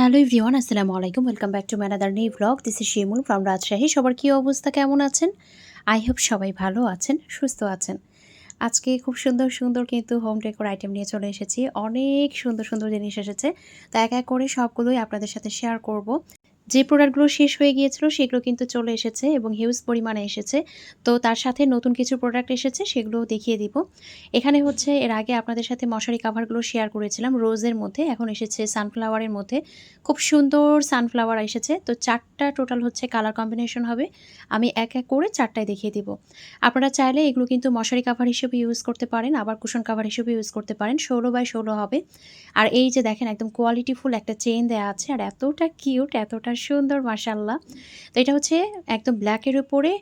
Hello everyone আসসালামু আলাইকুম। Welcome back to another new blog. This is Shimul from Rajshahi সবার কী অবস্থা, কেমন আছেন? আই হোপ সবাই ভালো আছেন, সুস্থ আছেন। আজকে খুব সুন্দর সুন্দর কিন্তু হোম ডেকোর আইটেম নিয়ে চলে এসেছি। অনেক সুন্দর সুন্দর জিনিস এসেছে। তা এক এক করে সবগুলোই আপনাদের সাথে শেয়ার করব। যে প্রোডাক্টগুলো শেষ হয়ে গিয়েছিল সেগুলো কিন্তু চলে এসেছে এবং হিউজ পরিমাণে এসেছে। তো তার সাথে নতুন কিছু প্রোডাক্ট এসেছে সেগুলো দেখিয়ে দিব। এখানে হচ্ছে এর আগে আপনাদের সাথে মশারি কাভারগুলো শেয়ার করেছিলাম, রোজের মধ্যে। এখন এসেছে সানফ্লাওয়ারের মধ্যে। খুব সুন্দর সানফ্লাওয়ার এসেছে। তো চারটা টোটাল হচ্ছে কালার কম্বিনেশন হবে। আমি এক এক করে চারটায় দেখিয়ে দিব। আপনারা চাইলে এগুলো কিন্তু মশারি কাভার হিসেবে ইউজ করতে পারেন, আবার কুশন কাভার হিসেবে ইউজ করতে পারেন। ষোলো বাই ষোলো হবে। আর এই যে দেখেন, একদম কোয়ালিটিফুল একটা চেন দেওয়া আছে। আর এতটা কিউট, এতটা সুন্দর মাসাল্লাহ তো এটা হচ্ছে একদম ব্ল্যাকের উপরে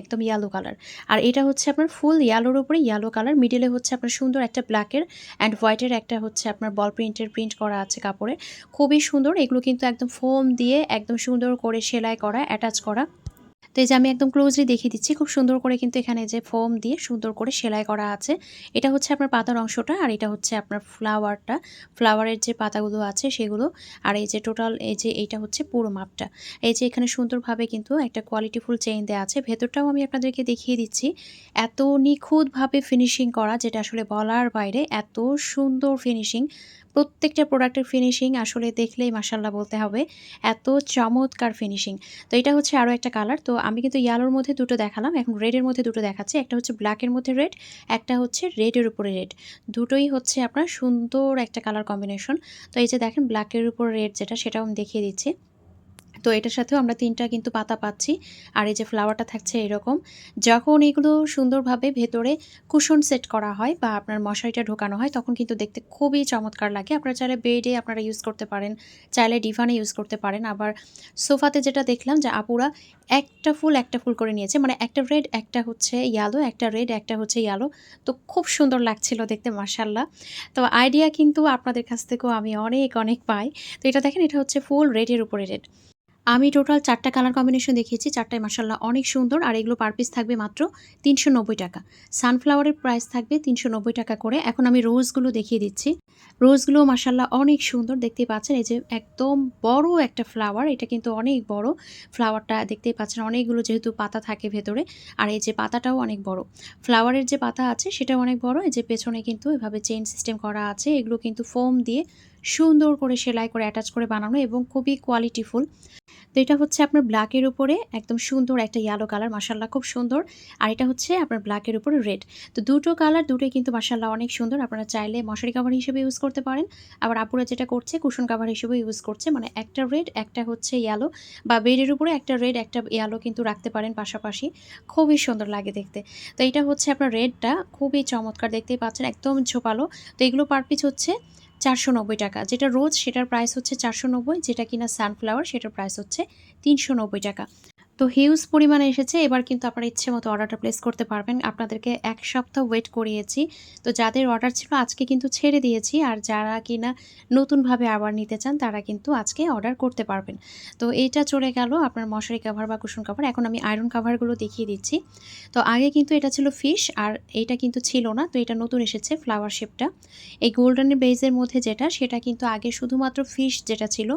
একদম ইয়ালো কালার আর এটা হচ্ছে আপনার ফুল ইয়ালোর উপরে ইয়ালো কালার মিডিলে হচ্ছে আপনার সুন্দর একটা ব্ল্যাকের অ্যান্ড হোয়াইটের একটা হচ্ছে আপনার বল প্রিন্টের প্রিন্ট করা আছে কাপড়ে। খুবই সুন্দর, এগুলো কিন্তু একদম ফোম দিয়ে একদম সুন্দর করে সেলাই করা অ্যাটাচ করা। তো এই যে আমি একদম ক্লোজলি দেখিয়ে দিচ্ছি, খুব সুন্দর করে কিন্তু এখানে যে ফোম দিয়ে সুন্দর করে সেলাই করা আছে। এটা হচ্ছে আপনার পাতার অংশটা আর এটা হচ্ছে আপনার ফ্লাওয়ারটা ফ্লাওয়ারের যে পাতাগুলো আছে সেগুলো আর এই যে টোটাল এই যে এইটা হচ্ছে পুরো মাপটা। এই যে এখানে সুন্দরভাবে কিন্তু একটা কোয়ালিটিফুল চেইন দেওয়া আছে। ভেতরটাও আমি আপনাদেরকে দেখিয়ে দিচ্ছি। এত নিখুঁতভাবে ফিনিশিং করা, যেটা আসলে বলার বাইরে এত সুন্দর ফিনিশিং প্রত্যেকটা প্রোডাক্টের ফিনিশিং আসলে দেখলেই মাসাল্লাহ বলতে হবে, এত চমৎকার ফিনিশিং তো এটা হচ্ছে আরও একটা কালার তো আমি কিন্তু ইয়ালোর মধ্যে দুটো দেখালাম, এখন রেডের মধ্যে দুটো দেখাচ্ছি। একটা হচ্ছে ব্ল্যাকের মধ্যে রেড একটা হচ্ছে রেডের উপরে রেড দুটোই হচ্ছে আপনার সুন্দর একটা কালার কম্বিনেশন তো এই যে দেখেন ব্ল্যাকের উপর রেড যেটা, সেটাও আমি দেখিয়ে দিচ্ছি। তো এটার সাথেও আমরা তিনটা কিন্তু পাতা পাচ্ছি। আর এই যে ফ্লাওয়ারটা থাকছে এরকম। যখন এগুলো সুন্দরভাবে ভেতরে কুশন সেট করা হয় বা আপনার মশারিটা ঢোকানো হয়, তখন কিন্তু দেখতে খুবই চমৎকার লাগে। আপনারা চাইলে বেডে আপনারা ইউজ করতে পারেন, চাইলে ডিভানে ইউজ করতে পারেন। আবার সোফাতে যেটা দেখলাম যে আপুরা একটা ফুল একটা ফুল করে নিয়েছে। মানে একটা রেড একটা হচ্ছে ইয়ালো একটা রেড একটা হচ্ছে ইয়ালো তো খুব সুন্দর লাগছিল দেখতে মার্শাল্লাহ তো আইডিয়া কিন্তু আপনাদের কাছ থেকেও আমি অনেক অনেক পাই। তো এটা দেখেন, এটা হচ্ছে ফুল রেডের উপরে রেড আমি টোটাল চারটা কালার কম্বিনেশন দেখিয়েছি, চারটায় মাসাল্লাহ অনেক সুন্দর, আর এগুলো পার পিস থাকবে মাত্র তিনশো নব্বই টাকা। সানফ্লাওয়ারের প্রাইস থাকবে তিনশো নব্বই টাকা করে। এখন আমি রোজগুলো দেখিয়ে দিচ্ছি। রোজগুলো মাসাল্লাহ অনেক সুন্দর দেখতেই পাচ্ছেন এই যে একদম বড় একটা ফ্লাওয়ার, এটা কিন্তু অনেক বড়। ফ্লাওয়ারটা দেখতেই পাচ্ছেন অনেকগুলো যেহেতু পাতা থাকে ভেতরে, আর এই যে পাতাটাও অনেক বড়। ফ্লাওয়ারের যে পাতা আছে সেটাও অনেক বড়, এই যে পেছনে কিন্তু এভাবে চেইন সিস্টেম করা আছে, এগুলো কিন্তু ফোম দিয়ে সুন্দর করে সেলাই করে অ্যাটাচ করে বানানো এবং খুবই কোয়ালিটিফুল তো এটা হচ্ছে আপনার ব্ল্যাকের উপরে একদম সুন্দর একটা ইয়েলো কালার মাসাল্লাহ খুব সুন্দর। আর এটা হচ্ছে আপনার ব্ল্যাকের উপরে রেড তো দুটো কালার দুটোই কিন্তু মাসাল্লাহ অনেক সুন্দর। আপনারা চাইলে মশারি কাভার হিসেবে ইউজ করতে পারেন। আবার আপুরা যেটা করছে কুশন কাভার হিসেবে ইউজ করছে। মানে একটা রেড একটা হচ্ছে ইয়েলো বা বেডের উপরে একটা রেড একটা ইয়েলো কিন্তু রাখতে পারেন পাশাপাশি। খুবই সুন্দর লাগে দেখতে। তো এটা হচ্ছে আপনার রেডটা খুবই চমৎকার দেখতেই পাচ্ছেন, একদম ঝোপালো। তো এগুলো পার পিস হচ্ছে চারশো নব্বই টাকা। যেটা রোজ সেটার প্রাইস হচ্ছে চারশো নব্বই, যেটা কিনা সানফ্লাওয়ার সেটার প্রাইস হচ্ছে তিনশো নব্বই টাকা। তো হিউজ পরিমাণে এসেছে। এবার কিন্তু আপনারা ইচ্ছে মতো অর্ডারটা প্লেস করতে পারবেন। আপনাদেরকে এক সপ্তাহ ওয়েট করিয়েছি। তো যাদের অর্ডার ছিল, আজকে কিন্তু ছেড়ে দিয়েছি। আর যারা কিনা নতুনভাবে আবার নিতে চান, তারা কিন্তু আজকে অর্ডার করতে পারবেন। তো এইটা চলে গেল আপনার মশারি কাভার বা কুশন কাভার এখন আমি আয়রন কাভারগুলো দেখিয়ে দিচ্ছি। তো আগে কিন্তু এটা ছিল ফিশ আর এইটা কিন্তু ছিল না। তো এটা নতুন এসেছে ফ্লাওয়ার শেপটা এই গোল্ডেনের বেজের মধ্যে যেটা, সেটা কিন্তু আগে শুধুমাত্র ফিশ যেটা ছিল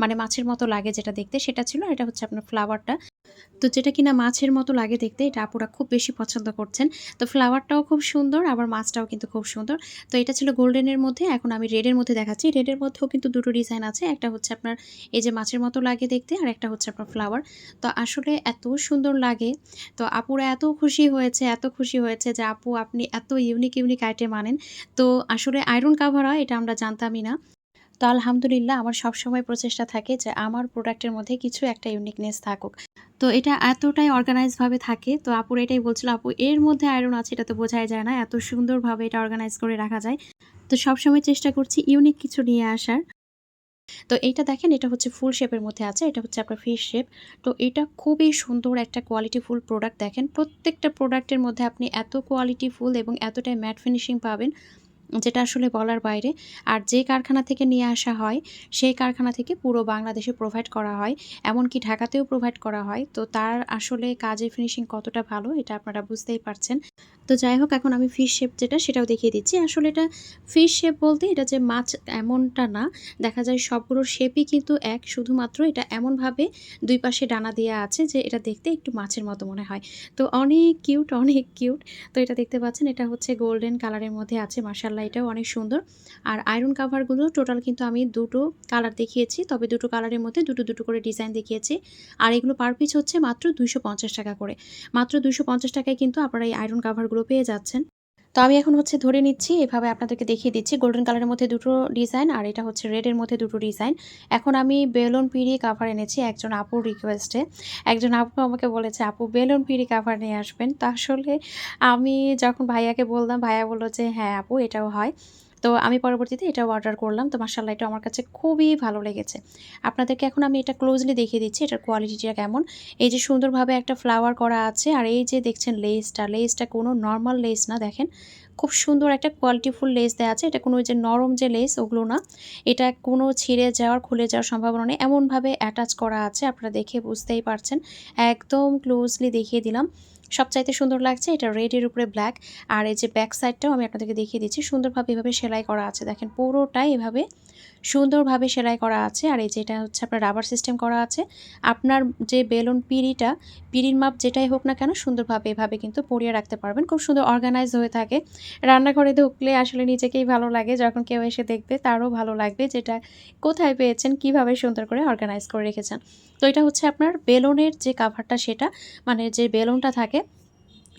মানে মাছের মতো লাগে যেটা দেখতে, সেটা ছিল। এটা হচ্ছে আপনার ফ্লাওয়ারটা তো যেটা কিনা মাছের মতো লাগে দেখতে, এটা আপুরা খুব বেশি পছন্দ করছেন। তো ফ্লাওয়ারটাও খুব সুন্দর, আবার মাছটাও কিন্তু খুব সুন্দর। তো এটা ছিল গোল্ডেনের মধ্যে, এখন আমি রেডের মধ্যে দেখাচ্ছি। রেডের মধ্যেও কিন্তু দুটো ডিজাইন আছে, একটা হচ্ছে আপনার এই যে মাছের মতো লাগে দেখতে, আর একটা হচ্ছে আপনার ফ্লাওয়ার। তো আসলে এত সুন্দর লাগে, তো আপুরা এত খুশি হয়েছে, এত খুশি হয়েছে যে আপু, আপনি এত ইউনিক ইউনিক আইটেম আনেন। তো আসলে আয়রন কাভার হয়, এটা আমরা জানতামই না। তো আলহামদুলিল্লাহ আমার সবসময় প্রচেষ্টা থাকে যে আমার প্রোডাক্টের মধ্যে কিছু একটা ইউনিকনেস থাকুক। তো এটা এতটাই অর্গানাইজভাবে থাকে। তো আপুর এটাই বলছিল, আপু, এর মধ্যে আয়রন আছে, এটা তো বোঝাই যায় না। এত সুন্দরভাবে এটা অর্গানাইজ করে রাখা যায়। তো সবসময় চেষ্টা করছি ইউনিক কিছু নিয়ে আসার। তো এইটা দেখেন, এটা হচ্ছে ফুল শেপের মধ্যে আছে, এটা হচ্ছে আপনার ফিশ শেপ তো এটা খুবই সুন্দর একটা কোয়ালিটি ফুল প্রোডাক্ট দেখেন। প্রত্যেকটা প্রোডাক্টের মধ্যে আপনি এত কোয়ালিটি ফুল এবং এতটাই ম্যাট ফিনিশিং পাবেন। যেটা আসলে বলার বাইরে। আর যে কারখানা থেকে নিয়ে আসা হয়, সেই কারখানা থেকে পুরো বাংলাদেশে প্রোভাইড করা হয়। এমনকি ঢাকাতেও প্রোভাইড করা হয়। তো তার আসলে কাজের ফিনিশিং কতটা ভালো, এটা আপনারা বুঝতেই পারছেন। তো যাই হোক, এখন আমি ফিশ শেপ যেটা, সেটাও দেখিয়ে দিচ্ছি। আসলে এটা ফিশ শেপ বলতে এটা যে মাছ এমনটা না, দেখা যায় সবগুলোর শেপই কিন্তু এক। শুধুমাত্র এটা এমনভাবে দুই পাশে ডানা দেওয়া আছে যে এটা দেখতে একটু মাছের মতো মনে হয়। তো অনেক কিউট অনেক কিউট তো এটা দেখতে পাচ্ছেন, এটা হচ্ছে গোল্ডেন কালারের মধ্যে আছে মার্শাল্লাহ এটাও অনেক সুন্দর। আর আয়রন কাভারগুলো টোটাল কিন্তু আমি দুটো কালার দেখিয়েছি, তবে দুটো কালারের মধ্যে দুটো দুটো করে ডিজাইন দেখিয়েছি। আর এগুলো পার পিস হচ্ছে মাত্র দুইশো পঞ্চাশ টাকা করে। মাত্র দুইশো পঞ্চাশ টাকায় কিন্তু আপনারা এই আয়রন কাভারগুলো পেয়ে যাচ্ছেন। তো আমি এখন হচ্ছে ধরে নিচ্ছি, এভাবে আপনাদেরকে দেখিয়ে দিচ্ছি। গোল্ডেন কালারের মধ্যে দুটো ডিজাইন আর এটা হচ্ছে রেডের মধ্যে দুটো ডিজাইন এখন আমি বেলুন পিড়ি কাভার এনেছি একজন আপুর রিকোয়েস্টে একজন আপু আমাকে বলেছে, আপু, বেলুন পিড়ি কাভার নিয়ে আসবেন। তা আসলে আমি যখন ভাইয়াকে বললাম, ভাইয়া বলল যে হ্যাঁ আপু, এটাও হয়। তো আমি পরবর্তীতে এটা অর্ডার করলাম। তো মার্শাল্লাহ এটা আমার কাছে খুবই ভালো লেগেছে। আপনাদেরকে এখন আমি এটা ক্লোজলি দেখিয়ে দিচ্ছি, এটার কোয়ালিটিটা কেমন। এই যে সুন্দরভাবে একটা ফ্লাওয়ার করা আছে, আর এই যে দেখছেন লেসটা লেসটা কোনো নর্মাল লেস না, দেখেন। খুব সুন্দর একটা কোয়ালিটিফুল লেস দেওয়া আছে। এটা কোনো যে নরম যে লেস ওগুলো না। এটা কোনো ছিঁড়ে যাওয়ার, খুলে যাওয়ার সম্ভাবনা নেই। এমনভাবে অ্যাটাচ করা আছে, আপনারা দেখে বুঝতেই পারছেন। একদম ক্লোজলি দেখিয়ে দিলাম। সবচাইতে সুন্দর লাগছে, এটা রেডের উপরে ব্ল্যাক আর এই যে ব্যাক সাইডটাও আমি আপনাদেরকে দেখিয়ে দিচ্ছি, সুন্দরভাবে এভাবে সেলাই করা আছে। দেখেন পুরোটাই এভাবে সুন্দরভাবে সেলাই করা আছে, আর এই যেটা হচ্ছে আপনার রাবার সিস্টেম করা আছে। আপনার যে বেলুন পিড়িটা, পিড়ির মাপ যেটাই হোক না কেন, সুন্দরভাবে এভাবে কিন্তু পরিয়ে রাখতে পারবেন। খুব সুন্দর অর্গানাইজ হয়ে থাকে। রান্নাঘরে ঢুকলে আসলে নিজেকেই ভালো লাগে, যখন কেউ এসে দেখবে তারও ভালো লাগবে যেটা কোথায় পেয়েছেন, কীভাবে সুন্দর করে অর্গানাইজ করে রেখেছেন। তো এটা হচ্ছে আপনার বেলুনের যে কাভারটা সেটা মানে যে বেলুনটা থাকে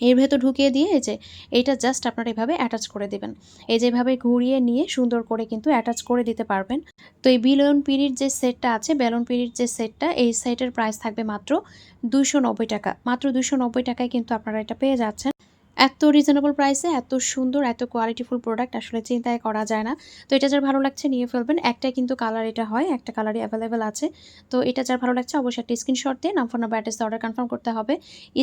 এর ভেতর ঢুকিয়ে দিয়ে এই যে এইটা জাস্ট আপনারা এভাবে অ্যাটাচ করে দেবেন। এই যেভাবে ঘুরিয়ে নিয়ে সুন্দর করে কিন্তু অ্যাটাচ করে দিতে পারবেন। তো এই বিলন পিড়ির যে সেটটা আছে বেলন পিড়ির যে সেটটা, এই সেটের প্রাইস থাকবে মাত্র দুশো টাকা। মাত্র দুশো টাকায় কিন্তু আপনারা এটা পেয়ে যাচ্ছেন। এত রিজনেবল প্রাইসে এত সুন্দর, এত কোয়ালিটিফুল প্রোডাক্ট আসলে চিন্তায় করা যায় না। তো এটা যার ভালো লাগছে নিয়ে ফেলবেন। একটাই কিন্তু কালার এটা হয়, একটা কালারই অ্যাভেলেবেল আছে। তো এটা যার ভালো লাগছে অবশ্যই একটা স্ক্রিনশট দিয়ে নাম phone number address order confirm করতে হবে।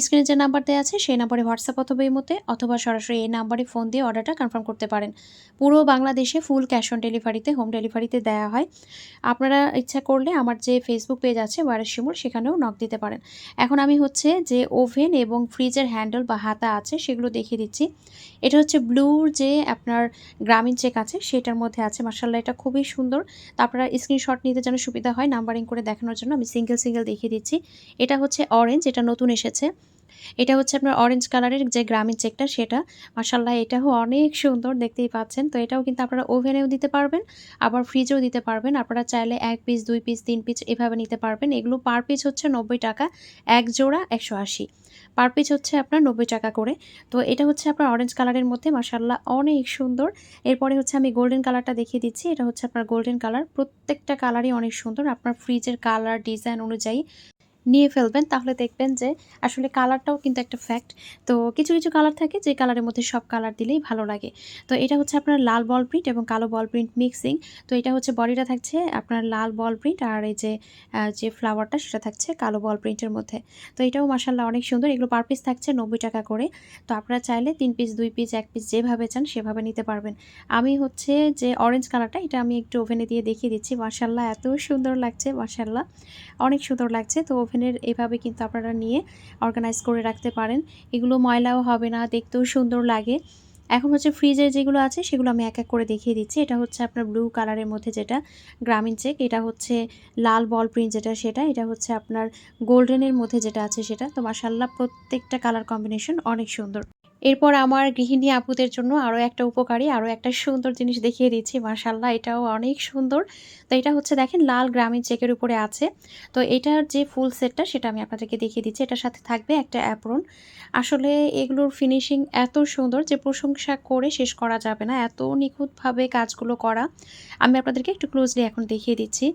স্ক্রিনে যে নাম্বার দেওয়া আছে, সেই নাম্বারে হোয়াটসঅ্যাপ অথবা এই মতে অথবা সরাসরি এই নাম্বারে ফোন দিয়ে অর্ডারটা কনফার্ম করতে পারেন। পুরো বাংলাদেশে ফুল ক্যাশ অন ডেলিভারিতে হোম ডেলিভারিতে দেওয়া হয়। আপনারা ইচ্ছা করলে আমার যে ফেসবুক পেজ আছে ওয়ারের শিমুল সেখানেও নক দিতে পারেন। এখন আমি হচ্ছে যে ওভেন এবং ফ্রিজের হ্যান্ডেল বা হাতা আছে, সেগুলো দেখিয়ে দিচ্ছি। এটা হচ্ছে ব্লুর যে আপনার গ্রামীণ চেক আছে, সেটার মধ্যে আছে। মার্শাল্লাহ এটা খুবই সুন্দর। তো আপনারা স্ক্রিনশট নিতে যেন সুবিধা হয় নাম্বারিং করে দেখানোর জন্য আমি সিঙ্গেল সিঙ্গেল দেখিয়ে দিচ্ছি। এটা হচ্ছে অরেঞ্জ এটা নতুন এসেছে। এটা হচ্ছে আপনার অরেঞ্জ কালারের যে গ্রামীণ চেকটা সেটা। মার্শাল্লাহ এটাও অনেক সুন্দর, দেখতেই পাচ্ছেন। তো এটাও কিন্তু আপনারা ওভেনেও দিতে পারবেন, আবার ফ্রিজেও দিতে পারবেন। আপনারা চাইলে এক পিস দুই পিস তিন পিস এভাবে নিতে পারবেন। এগুলো পার পিস হচ্ছে নব্বই টাকা, এক জোড়া একশো আশি। পার পিস হচ্ছে আপনার নব্বই টাকা করে। তো এটা হচ্ছে আপনার অরেঞ্জ কালারের মধ্যে মাসাল্লাহ অনেক সুন্দর। এরপরে হচ্ছে আমি গোল্ডেন কালারটা দেখিয়ে দিচ্ছি। এটা হচ্ছে আপনার গোল্ডেন কালার প্রত্যেকটা কালারই অনেক সুন্দর। আপনার ফ্রিজের কালার ডিজাইন অনুযায়ী নিয়ে ফেলবেন, তাহলে দেখবেন যে আসলে কালারটাও কিন্তু একটা ফ্যাক্ট তো কিছু কিছু কালার থাকে যে কালারের মধ্যে সব কালার দিলেই ভালো লাগে। তো এটা হচ্ছে আপনার লাল বল প্রিন্ট এবং কালো বল প্রিন্ট মিক্সিং তো এটা হচ্ছে বডিটা থাকছে আপনার লাল বল প্রিন্ট আর এই যে যে ফ্লাওয়ারটা সেটা থাকছে কালো বল প্রিন্টের মধ্যে। তো এটাও মাসাল্লাহ অনেক সুন্দর। এগুলো পার পিস থাকছে নব্বই টাকা করে। তো আপনারা চাইলে তিন পিস দুই পিস এক পিস যেভাবে চান সেভাবে নিতে পারবেন। আমি হচ্ছে যে অরেঞ্জ কালারটা এটা আমি একটু ওভেনে দিয়ে দেখিয়ে দিচ্ছি। মাসাল্লাহ এত সুন্দর লাগছে মাসাল্লাহ অনেক সুন্দর লাগছে। তো ওভেনের এভাবে কিন্তু আপনারা নিয়ে অর্গানাইজ করে রাখতে পারেন। এগুলো ময়লাও হবে না, দেখতেও সুন্দর লাগে। এখন হচ্ছে ফ্রিজের যেগুলো আছে, সেগুলো আমি এক এক করে দেখিয়ে দিচ্ছি। এটা হচ্ছে আপনার ব্লু কালারের মধ্যে যেটা গ্রামীণ চেক এটা হচ্ছে লাল বল প্রিন্ট যেটা, সেটা। এটা হচ্ছে আপনার গোল্ডেনের মধ্যে যেটা আছে, সেটা। তো মাসাল্লাহ প্রত্যেকটা কালার কম্বিনেশন অনেক সুন্দর। এরপর আমার গৃহিণী আপুদের জন্য আরও একটা উপকারী আরও একটা সুন্দর জিনিস দেখিয়ে দিচ্ছি। মার্শাল্লাহ এটাও অনেক সুন্দর। তো এটা হচ্ছে দেখেন, লাল গ্রামীণ চেকের উপরে আছে। তো এটার যে ফুল সেটটা, সেটা আমি আপনাদেরকে দেখিয়ে দিচ্ছি। এটার সাথে থাকবে একটা অ্যাপ্রন আসলে এগুলোর ফিনিশিং এত সুন্দর যে প্রশংসা করে শেষ করা যাবে না। এত নিখুঁতভাবে কাজগুলো করা। আমি আপনাদেরকে একটু ক্লোজলি এখন দেখিয়ে দিচ্ছি।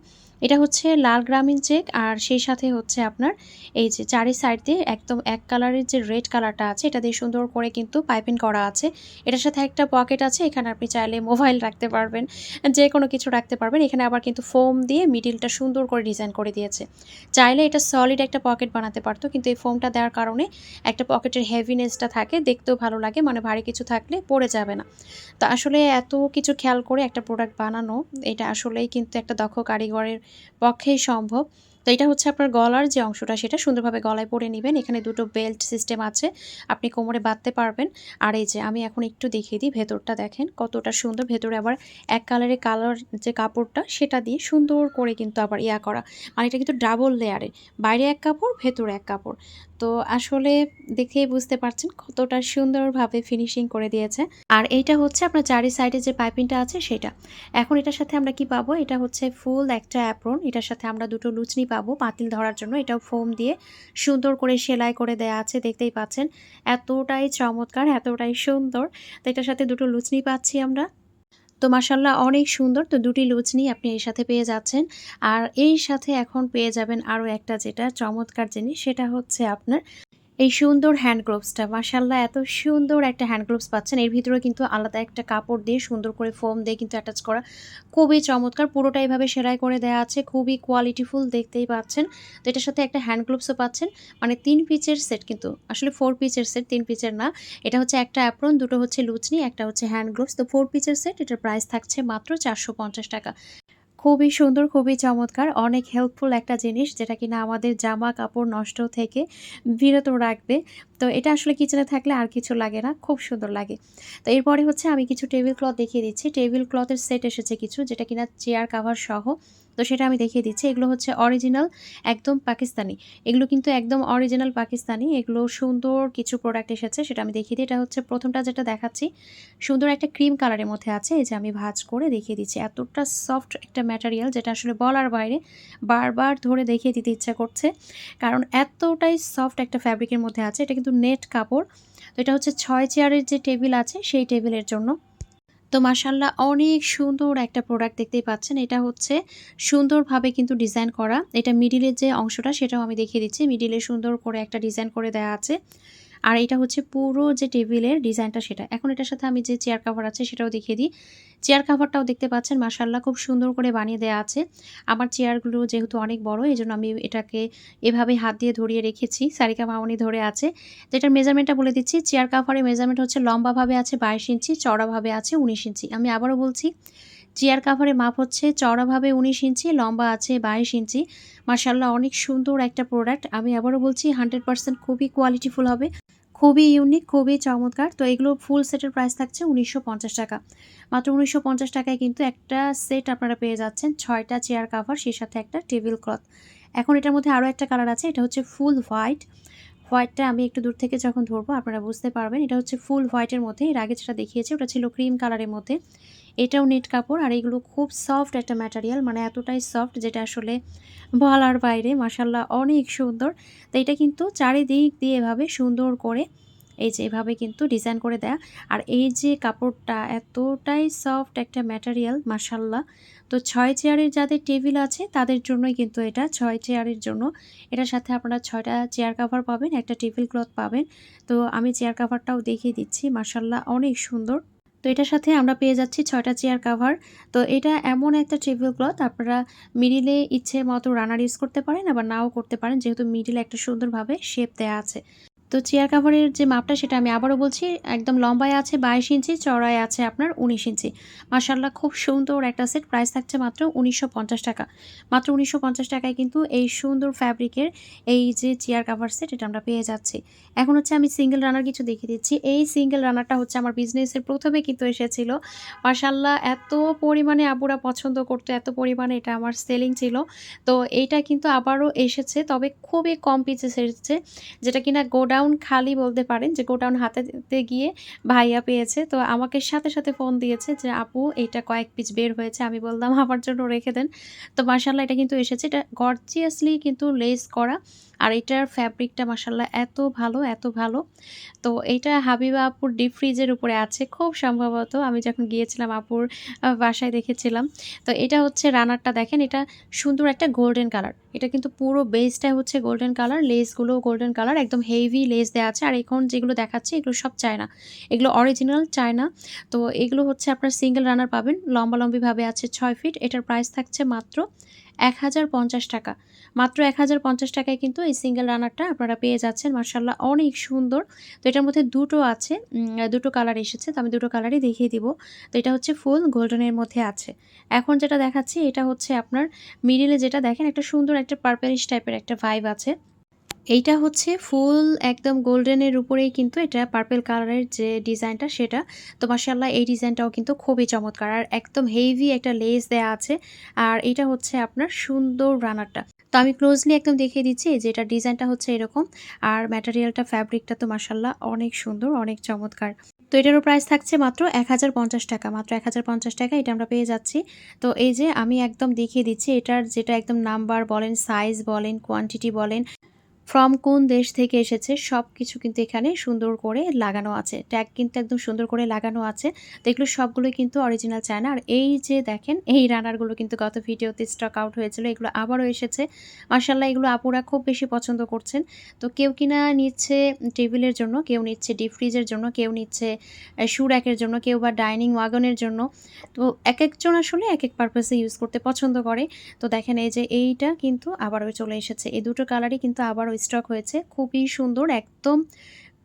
এটা হচ্ছে লাল গ্রামীণ চেক আর সেই সাথে হচ্ছে আপনার এই যে চারি সাইড দিয়ে একদম এক কালারের যে রেড কালারটা আছে, এটা দিয়ে সুন্দর করে কিন্তু পাইপিং করা আছে। এটার সাথে একটা পকেট আছে, এখানে আপনি চাইলে মোবাইল রাখতে পারবেন, যে কোনো কিছু রাখতে পারবেন। এখানে আবার কিন্তু ফোম দিয়ে মিডিলটা সুন্দর করে ডিজাইন করে দিয়েছে। চাইলে এটা সলিড একটা পকেট বানাতে পারতো, কিন্তু এই ফোমটা দেওয়ার কারণে একটা পকেটের হেভিনেসটা থাকে, দেখতেও ভালো লাগে মানে ভারী কিছু থাকলে পড়ে যাবে না। তো আসলে এত কিছু খেয়াল করে একটা প্রোডাক্ট বানানো, এটা আসলেই কিন্তু একটা দক্ষ কারিগরের পক্ষেই সম্ভব। তো এটা হচ্ছে আপনার গলার যে অংশটা, সেটা সুন্দরভাবে গলায় পরে নেবেন। এখানে দুটো বেল্ট সিস্টেম আছে, আপনি কোমরে বাঁধতে পারবেন। আর এই যে, আমি এখন একটু দেখিয়ে দিই ভেতরটা, দেখেন কতটা সুন্দর। ভেতরে আবার এক কালারের কালার যে কাপড়টা, সেটা দিয়ে সুন্দর করে কিন্তু আবার ইয়া করা। মানে এটা কিন্তু ডাবল লেয়ারে বাইরে এক কাপড়, ভেতরে এক কাপড়। তো আসলে দেখেই বুঝতে পারছেন কতটা সুন্দরভাবে ফিনিশিং করে দিয়েছে। আর এইটা হচ্ছে আপনার চারি সাইডে যে পাইপিংটা আছে সেটা। এখন এটার সাথে আমরা কি পাবো? এটা হচ্ছে ফুল একটা অ্যাপ্রন এটার সাথে আমরা দুটো লুচনি পাবো পাতিল ধরার জন্য। এটাও ফোম দিয়ে সুন্দর করে সেলাই করে দেয়া আছে, দেখতেই পাচ্ছেন। এতটাই চমৎকার, এতটাই সুন্দর। তো এটার সাথে দুটো লুচনি পাচ্ছি আমরা। তো মাসাল্লাহ অনেক সুন্দর। তো দুটি লুচনি আপনি এর সাথে পেয়ে যাচ্ছেন। আর এই সাথে এখন পেয়ে যাবেন আরও একটা যেটা চমৎকার জিনিস, সেটা হচ্ছে আপনার এই সুন্দর হ্যান্ড গ্লোভসটা মাসাল্লাহ এত সুন্দর একটা হ্যান্ড গ্লোভস পাচ্ছেন। এর ভিতরে কিন্তু আলাদা একটা কাপড় দিয়ে সুন্দর করে ফোম দিয়ে কিন্তু অ্যাটাচ করা খুবই চমৎকার। পুরোটা এভাবে সেলাই করে দেওয়া আছে, খুবই কোয়ালিটিফুল দেখতেই পাচ্ছেন। তো এটার সাথে একটা হ্যান্ড গ্লোভসও পাচ্ছেন। মানে তিন পিচের সেট কিন্তু, আসলে ফোর পিচের সেট তিন পিচের না। এটা হচ্ছে একটা অ্যাপ্রন দুটো হচ্ছে লুচনি, একটা হচ্ছে হ্যান্ড গ্লোভস তো ফোর পিচের সেট এটার প্রাইস থাকছে মাত্র চারশো পঞ্চাশ টাকা। খুবই সুন্দর, খুবই চমৎকার, অনেক হেল্পফুল একটা জিনিস যেটা কিনা আমাদের জামা কাপড় নষ্ট থেকে বিরত রাখবে। তো এটা আসলে কিচেনে থাকলে আর কিছু লাগে না, খুব সুন্দর লাগে। তো এরপরে হচ্ছে আমি কিছু টেবিল ক্লথ দেখিয়ে দিচ্ছি। টেবিল ক্লথের সেট এসেছে কিছু, যেটা কিনা চেয়ার কাভার সহ। তো সেটা আমি দেখিয়ে দিচ্ছি। এগুলো হচ্ছে অরিজিনাল একদম পাকিস্তানি। এগুলো কিন্তু একদম অরিজিনাল পাকিস্তানি। এগুলো সুন্দর কিছু প্রোডাক্ট এসেছে, সেটা আমি দেখিয়ে দিই। এটা হচ্ছে প্রথমটা যেটা দেখাচ্ছি, সুন্দর একটা ক্রিম কালারের মধ্যে আছে। এই যে আমি ভাজ করে দেখিয়ে দিচ্ছি। এতটা সফট একটা ম্যাটেরিয়াল যেটা আসলে বলার বাইরে বারবার ধরে দেখিয়ে দিতে ইচ্ছা করছে। কারণ এতটাই সফট একটা ফ্যাব্রিকের মধ্যে আছে। এটা কিন্তু নেট কাপড়। তো এটা হচ্ছে ছয় চেয়ারের যে টেবিল আছে, সেই টেবিলের জন্য। তো মাসাল্লাহ অনেক সুন্দর একটা প্রোডাক্ট দেখতেই পাচ্ছেন। এটা হচ্ছে সুন্দরভাবে কিন্তু ডিজাইন করা। এটা মিডিলের যে অংশটা সেটাও আমি দেখিয়ে দিচ্ছি। মিডিলে সুন্দর করে একটা ডিজাইন করে দেয়া আছে। আর এটা হচ্ছে পুরো যে টেবিলের ডিজাইনটা সেটা। এখন এটার সাথে আমি যে চেয়ার কাভার আছে সেটাও দেখিয়ে দিই। চেয়ার কাভারটাও দেখতে পাচ্ছেন মাসাল্লাহ খুব সুন্দর করে বানিয়ে দেওয়া আছে। আমার চেয়ারগুলো যেহেতু অনেক বড় এই জন্য আমি এটাকে এভাবে হাত দিয়ে ধরিয়ে রেখেছি। সারিকা মামনি ধরে আছে। যেটার মেজারমেন্টটা বলে দিচ্ছি চেয়ার কাভারের মেজারমেন্ট হচ্ছে লম্বাভাবে আছে বাইশ ইঞ্চি চড়াভাবে আছে উনিশ ইঞ্চি। আমি আবারও বলছি চেয়ার কাভারের মাপ হচ্ছে চড়াভাবে উনিশ ইঞ্চি, লম্বা আছে বাইশ ইঞ্চি। মার্শাল্লাহ অনেক সুন্দর একটা প্রোডাক্ট আমি আবারও বলছি হান্ড্রেড পার্সেন্ট খুবই কোয়ালিটিফুল হবে। খুবই ইউনিক খুবই চমৎকার। তো এগুলো ফুল সেটের প্রাইস থাকছে উনিশশো পঞ্চাশ টাকা। মাত্র উনিশশো পঞ্চাশ টাকায় কিন্তু একটা সেট আপনারা পেয়ে যাচ্ছেন, ছয়টা চেয়ার কাভার, সেই সাথে একটা টেবিল ক্লথ এখন এটার মধ্যে আরও একটা কালার আছে, এটা হচ্ছে ফুল হোয়াইট হোয়াইটটা আমি একটু দূর থেকে যখন ধরবো, আপনারা বুঝতে পারবেন। এটা হচ্ছে ফুল হোয়াইটের মধ্যে, এর আগে যেটা দেখিয়েছি, ওটা ছিল ক্রিম কালারের মধ্যে। এটাও নেট কাপড় আর এগুলো খুব সফট একটা ম্যাটেরিয়াল মানে এতটাই সফট যেটা আসলে বলার বাইরে। মাসাল্লাহ অনেক সুন্দর। তো এটা কিন্তু চারিদিক দিয়ে এভাবে সুন্দর করে, এই যে এভাবে কিন্তু ডিজাইন করে দেয়া। আর এই যে কাপড়টা এতটাই সফট একটা ম্যাটেরিয়াল মাসাল্লাহ তো ছয় চেয়ারের যাদের টেবিল আছে, তাদের জন্যই কিন্তু এটা ছয় চেয়ারের জন্য। এটার সাথে আপনারা ছয়টা চেয়ার কাভার পাবেন, একটা টেবিল ক্লথ পাবেন। তো আমি চেয়ার কাভারটাও দেখিয়ে দিচ্ছি মাসাল্লাহ অনেক সুন্দর। তো এটার সাথে আমরা পেয়ে যাচ্ছি ছয়টা চেয়ার কাভার তো এটা এমন একটা টেবিল ক্লথ আপনারা মিডিলে ইচ্ছে মতো রানার ইউজ করতে পারেন, আবার নাও করতে পারেন, যেহেতু মিডিলে একটা সুন্দরভাবে শেপ দেওয়া আছে। তো চেয়ার কাভারের যে মাপটা সেটা আমি আবারও বলছি, একদম লম্বায় আছে বাইশ ইঞ্চি চড়ায় আছে আপনার উনিশ ইঞ্চি। মার্শাল্লাহ খুব সুন্দর একটা সেট, প্রাইস থাকছে মাত্র উনিশশো পঞ্চাশ টাকা। মাত্র উনিশশো পঞ্চাশ টাকায় কিন্তু এই সুন্দর ফ্যাব্রিকের এই যে চেয়ার কাভার সেট এটা আমরা পেয়ে যাচ্ছি। এখন হচ্ছে আমি সিঙ্গেল রানার কিছু দেখিয়ে দিচ্ছি। এই সিঙ্গেল রানারটা হচ্ছে আমার বিজনেসের প্রথমে কিন্তু এসেছিল। মার্শাল্লাহ এত পরিমাণে আবুরা পছন্দ করতো, এত পরিমাণে এটা আমার সেলিং ছিল। তো এইটা কিন্তু আবারও এসেছে, তবে খুবই কম পিচেস এসেছে যেটা কিনা গোডা গোডাউন খালি বলতে পারেন যে গোডাউন হাতে গিয়ে ভাইয়া পেয়েছে। তো আমাকে সাথে সাথে ফোন দিয়েছে যে, আপু, এটা কয়েক পিস বের হয়েছে। আমি বললাম, আমার জন্য রেখে দেন। তো মার্শাল্লাহ এটা কিন্তু এসেছে। এটা গর্জিয়াসলি কিন্তু লেস করা। আর এটার ফ্যাব্রিকটা মাসাল্লাহ এত ভালো এত ভালো। তো এটা হাবিবা আপুর ডিপ ফ্রিজের উপরে আছে খুব সম্ভবত। আমি যখন গিয়েছিলাম আপুর বাসায় দেখেছিলাম। তো এটা হচ্ছে রানারটা দেখেন, এটা সুন্দর একটা গোল্ডেন কালার এটা কিন্তু পুরো বেসটাই হচ্ছে গোল্ডেন কালার লেসগুলো গোল্ডেন কালার একদম হেভি লেস দেওয়া আছে, আর এখন যেগুলো দেখাচ্ছে এগুলো সব চায়না। এগুলো অরিজিনাল চায়না। তো এগুলো হচ্ছে আপনার সিঙ্গেল রানার পাবেন। লম্বা লম্বিভাবে আছে ছয় ফিট এটার প্রাইস থাকছে মাত্র এক হাজার পঞ্চাশ টাকা। মাত্র এক হাজার পঞ্চাশ টাকায় কিন্তু এই সিঙ্গেল রানারটা আপনারা পেয়ে যাচ্ছেন। মার্শাল্লাহ অনেক সুন্দর। তো এটার মধ্যে দুটো আছে দুটো কালার এসেছে। তো আমি দুটো কালারই দেখিয়ে দিব। তো এটা হচ্ছে ফুল গোল্ডেনের মধ্যে আছে। এখন যেটা দেখাচ্ছি, এটা হচ্ছে আপনার মিডিলে যেটা দেখেন, একটা সুন্দর একটা পার্পেলিশ টাইপের একটা ভাইব আছে। এইটা হচ্ছে ফুল একদম গোল্ডেনের উপরেই কিন্তু এটা পার্পেল কালারের যে ডিজাইনটা সেটা। তো মাসাল্লাহ এই ডিজাইনটাও কিন্তু খুবই চমৎকার। আর একদম হেভি একটা লেস দেয়া আছে। আর এটা হচ্ছে আপনার সুন্দর রানারটা তো আমি ক্লোজলি একদম দেখিয়ে দিচ্ছি যে এটা ডিজাইনটা হচ্ছে এরকম। আর ম্যাটেরিয়ালটা ফ্যাব্রিকটা তো মাসাল্লাহ অনেক সুন্দর, অনেক চমৎকার। তো এটারও প্রাইস থাকছে মাত্র এক হাজার পঞ্চাশ টাকা। মাত্র এক হাজার পঞ্চাশ টাকা এটা আমরা পেয়ে যাচ্ছি। তো এই যে আমি একদম দেখিয়ে দিচ্ছি এটার যেটা একদম নাম্বার বলেন সাইজ বলেন কোয়ান্টিটি বলেন ফ্রম কোন দেশ থেকে এসেছে সব কিছু কিন্তু এখানে সুন্দর করে লাগানো আছে। ট্যাগ কিন্তু একদম সুন্দর করে লাগানো আছে। এগুলো সবগুলোই কিন্তু অরিজিনাল চায়না। আর এই যে দেখেন, এই রানারগুলো কিন্তু গত ভিডিওতে স্টক আউট হয়েছিল। এগুলো আবারও এসেছে। মার্শাল্লাহ এগুলো আপুরা খুব বেশি পছন্দ করছেন। তো কেউ কিনা নিচ্ছে টেবিলের জন্য, কেউ নিচ্ছে ডিপ ফ্রিজের জন্য, কেউ নিচ্ছে শু র্যাকের জন্য, কেউ বা ডাইনিং ওয়াগনের জন্য। তো এক একজন আসলে এক এক পারপাসে ইউজ করতে পছন্দ করে। তো দেখেন, এই যে এইটা কিন্তু আবারও চলে এসেছে। এই দুটো কালারই কিন্তু আবারও স্টক হয়েছে। খুবই সুন্দর, একদম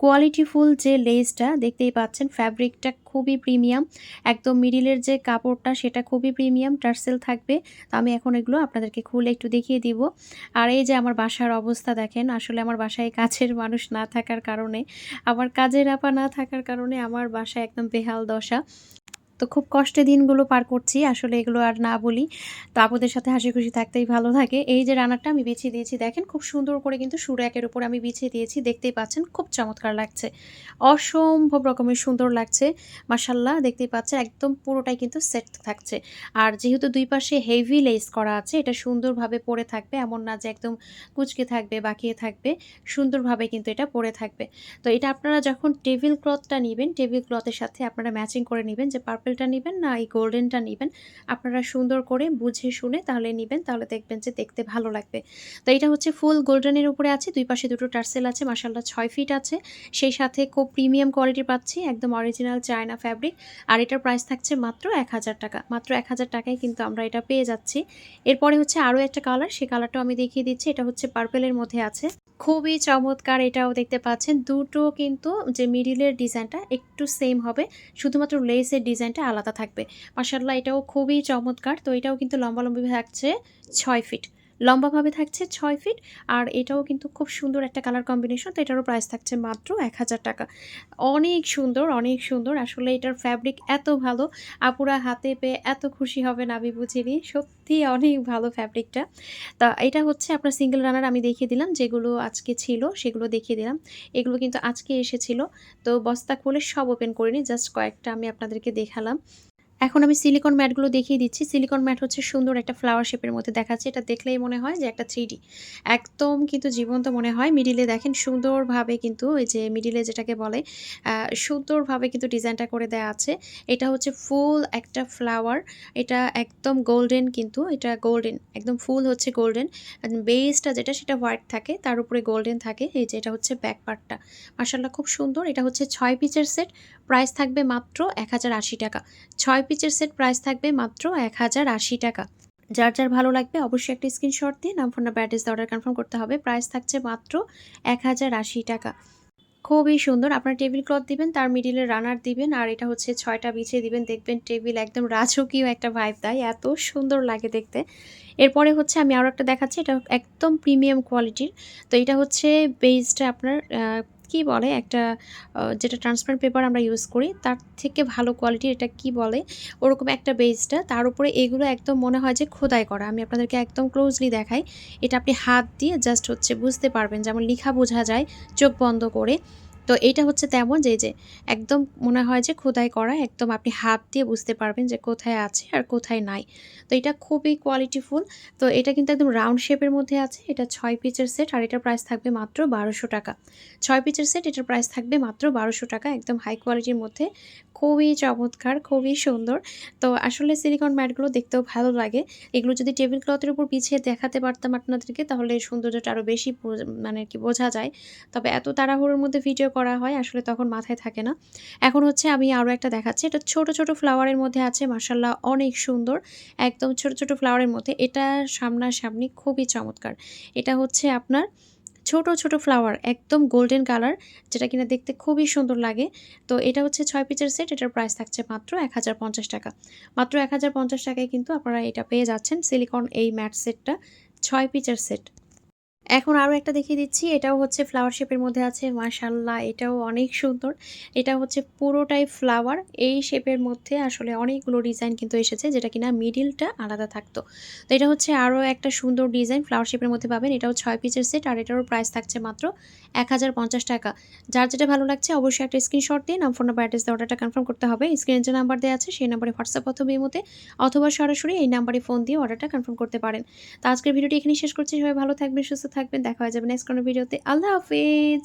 কোয়ালিটিফুল যে লেসটা দেখতেই পাচ্ছেন ফ্যাব্রিকটা খুবই প্রিমিয়াম একদম মিডিলের যে কাপড়টা, সেটা খুবই প্রিমিয়াম টার্সেল থাকবে। তো আমি এখন এগুলো আপনাদেরকে খুলে একটু দেখিয়ে দিব। আর এই যে আমার বাসার অবস্থা দেখেন, আসলে আমার বাসায় কাছের মানুষ না থাকার কারণে, আমার কাজের আপা না থাকার কারণে আমার বাসায় একদম বেহাল দশা। তো খুব কষ্টে দিনগুলো পার করছি, আসলে এগুলো আর না বলি। তো আপুদের সাথে হাসি খুশি থাকতেই ভালো থাকে। এই যে রান্নাটা আমি বিছিয়ে দিয়েছি, দেখেন খুব সুন্দর করে কিন্তু সুরাকের উপর আমি বিছিয়ে দিয়েছি, দেখতেই পাচ্ছেন খুব চমৎকার লাগছে। অসম্ভব রকমের সুন্দর লাগছে মাসাল্লাহ দেখতেই পাচ্ছেন একদম পুরোটাই কিন্তু সেট থাকছে। আর যেহেতু দুই পাশে হেভি লেস করা আছে, এটা সুন্দরভাবে পরে থাকবে, এমন না যে একদম কুচকে থাকবে, বাকিয়ে থাকবে, সুন্দরভাবে কিন্তু এটা পরে থাকবে। তো এটা আপনারা যখন টেবিল ক্লথটা নেবেন টেবিল ক্লথের সাথে আপনারা ম্যাচিং করে নেবেন যে পার্পেলটা নেবেন না, এই গোল্ডেনটা নেবেন। আপনারা সুন্দর করে বুঝে শুনে তাহলে নেবেন, তাহলে দেখবেন যে দেখতে ভালো লাগবে। তো এটা হচ্ছে ফুল গোল্ডেনের উপরে আছে, দুই পাশে দুটো টার্সেল আছে মাসাল্লাহ ছয় ফিট আছে। সেই সাথে খুব প্রিমিয়াম কোয়ালিটি পাচ্ছি, একদম অরিজিনাল চায়না ফ্যাব্রিক আর এটার প্রাইস থাকছে মাত্র এক হাজার টাকা, মাত্র এক হাজার টাকায় কিন্তু আমরা এটা পেয়ে যাচ্ছি। এরপরে হচ্ছে আরও একটা কালার সেই কালারটাও আমি দেখিয়ে দিচ্ছি, এটা হচ্ছে পার্পেলের মধ্যে আছে। খুবই চমৎকার এটাও দেখতে পাচ্ছেন। দুটো কিন্তু যে মিডিলের ডিজাইনটা একটু সেম হবে, শুধুমাত্র লেসের ডিজাইনটা আলাদা থাকবে। মাসাল্লাহ এটাও খুবই চমৎকার। তো এটাও কিন্তু লম্বা লম্বি থাকছে ছয় ফিট লম্বাভাবে থাকছে ছয় ফিট, আর এটাও কিন্তু খুব সুন্দর একটা কালার কম্বিনেশন তো এটারও প্রাইস থাকছে মাত্র এক হাজার টাকা। অনেক সুন্দর অনেক সুন্দর, আসলে এটার ফ্যাব্রিক এত ভালো, আপুরা হাতে পেয়ে এত খুশি হবেন আমি বুঝিনি, সত্যি অনেক ভালো ফ্যাব্রিকটা তা এটা হচ্ছে আপনার সিঙ্গেল রানার আমি দেখিয়ে দিলাম যেগুলো আজকে ছিল, সেগুলো দেখিয়ে দিলাম। এগুলো কিন্তু আজকে এসেছিল, তো বস্তা খুলে সব ওপেন করিনি জাস্ট কয়েকটা আমি আপনাদেরকে দেখালাম। এখন আমি সিলিকন ম্যাটগুলো দেখিয়ে দিচ্ছি। সিলিকন ম্যাট হচ্ছে সুন্দর একটা ফ্লাওয়ার শেপের মধ্যে দেখাচ্ছে। এটা দেখলেই মনে হয় যে একটা থ্রি একদম কিন্তু জীবন্ত মনে হয়। মিডিলে দেখেন সুন্দরভাবে কিন্তু ওই যে মিডিলে যেটাকে বলে সুন্দরভাবে কিন্তু ডিজাইনটা করে দেওয়া আছে। এটা হচ্ছে ফুল একটা ফ্লাওয়ার এটা একদম গোল্ডেন কিন্তু। এটা গোল্ডেন একদম ফুল হচ্ছে গোল্ডেন বেসটা যেটা, সেটা হোয়াইট থাকে। তার উপরে গোল্ডেন থাকে। এই যে এটা হচ্ছে ব্যাক পার্টটা মার্শাল্লাহ খুব সুন্দর। এটা হচ্ছে ছয় পিচের সেট প্রাইস থাকবে মাত্র এক হাজার আশি টাকা। ছয় পিচের সেট প্রাইস থাকবে মাত্র এক হাজার আশি টাকা। যার যার ভালো লাগবে অবশ্যই একটা স্ক্রিনশট দিয়ে নাম, phone number address order confirm করতে হবে। প্রাইস থাকছে মাত্র এক হাজার আশি টাকা। খুবই সুন্দর, আপনার টেবিল ক্লথ দিবেন, তার মিডিলে রানার দিবেন, আর এটা হচ্ছে ছয়টা বিছিয়ে দিবেন, দেখবেন টেবিল একদম রাজকীয় একটা ভাইব দেয়, এত সুন্দর লাগে দেখতে। এরপরে হচ্ছে আমি আরও একটা দেখাচ্ছি, এটা একদম প্রিমিয়াম কোয়ালিটির তো এটা হচ্ছে বেসটা আপনার কি বলে একটা যেটা ট্রান্সপারেন্ট পেপার আমরা ইউজ করি, তার থেকে ভালো কোয়ালিটির এটা কি বলে? ওরকম একটা বেজটা তার উপরে এগুলো একদম মনে হয় যে খোদাই করা। আমি আপনাদেরকে একদম ক্লোজলি দেখাই। এটা আপনি হাত দিয়ে জাস্ট হচ্ছে বুঝতে পারবেন, যেমন লিখা বোঝা যায়, চোখ বন্ধ করে। তো এইটা হচ্ছে তেমন যে যে একদম মনে হয় যে খোদাই করা, একদম আপনি হাত দিয়ে বুঝতে পারবেন যে কোথায় আছে আর কোথায় নাই। তো এটা খুবই কোয়ালিটিফুল তো এটা কিন্তু একদম রাউন্ড শেপের মধ্যে আছে, এটা ছয় পিচের সেট আর এটার প্রাইস থাকবে মাত্র বারোশো টাকা। ছয় পিচের সেট এটার প্রাইস থাকবে মাত্র বারোশো টাকা, একদম হাই কোয়ালিটির মধ্যে। খুবই চমৎকার, খুবই সুন্দর। তো আসলে সিলিকন ম্যাটগুলো দেখতেও ভালো লাগে। এগুলো যদি টেবিল ক্লথের উপর পিছিয়ে দেখাতে পারতাম আপনাদেরকে তাহলে সৌন্দর্যটা আরও বেশি মানে কি বোঝা যায়। তবে এত তাড়াহুড়োর মধ্যে ভিডিও করা হয় আসলে তখন মাথায় থাকে না। এখন হচ্ছে আমি আরও একটা দেখাচ্ছি। এটা ছোট, ছোট ফ্লাওয়ারের মধ্যে আছে মার্শাল্লাহ অনেক সুন্দর। একদম ছোট, ছোট ফ্লাওয়ারের মধ্যে এটা সামনাসামনি খুবই চমৎকার। এটা হচ্ছে আপনার ছোট, ছোট ফ্লাওয়ার একদম গোল্ডেন কালার যেটা কিনা দেখতে খুবই সুন্দর লাগে। তো এটা হচ্ছে ছয় পিচের সেট এটার প্রাইস থাকছে মাত্র ৳১,০৫০ মাত্র ৳১,০৫০ টাকায় কিন্তু আপনারা এটা পেয়ে যাচ্ছেন সিলিকন এই ম্যাট সেটটা ছয় পিচের সেট। এখন আরও একটা দেখিয়ে দিচ্ছি। এটাও হচ্ছে ফ্লাওয়ার শেপের মধ্যে আছে। মাশাআল্লাহ এটাও অনেক সুন্দর। এটা হচ্ছে পুরোটাই ফ্লাওয়ার। এই শেপের মধ্যে আসলে অনেকগুলো ডিজাইন কিন্তু এসেছে যেটা কিনা মিডিলটা আলাদা থাকতো। তো এটা হচ্ছে আরও একটা সুন্দর ডিজাইন ফ্লাওয়ার শেপের মধ্যে পাবেন। এটাও ছয় পিসের সেট আর এটারও প্রাইস থাকছে মাত্র ৳১,০৫০ যার যেটা ভালো লাগছে অবশ্যই একটা স্ক্রিনশট দিয়ে নাম, ফোন নাম্বার, অ্যাড্রেস অর্ডারটা কনফার্ম করতে হবে। স্ক্রিনে যে নাম্বার দেওয়া আছে সেই নাম্বারে হোয়াটসঅ্যাপ অথবা ইমোতে অথবা সরাসরি এই নাম্বারে ফোন দিয়ে অর্ডারটা কনফার্ম করতে পারেন। তো আজকের ভিডিওটি এখানেই শেষ করছি। সবাই ভালো থাকবেন, সুস্থ থাকবেন। দেখা হয়ে যাবে নেক্সট কোনো ভিডিওতে। আল্লাহ হাফেজ।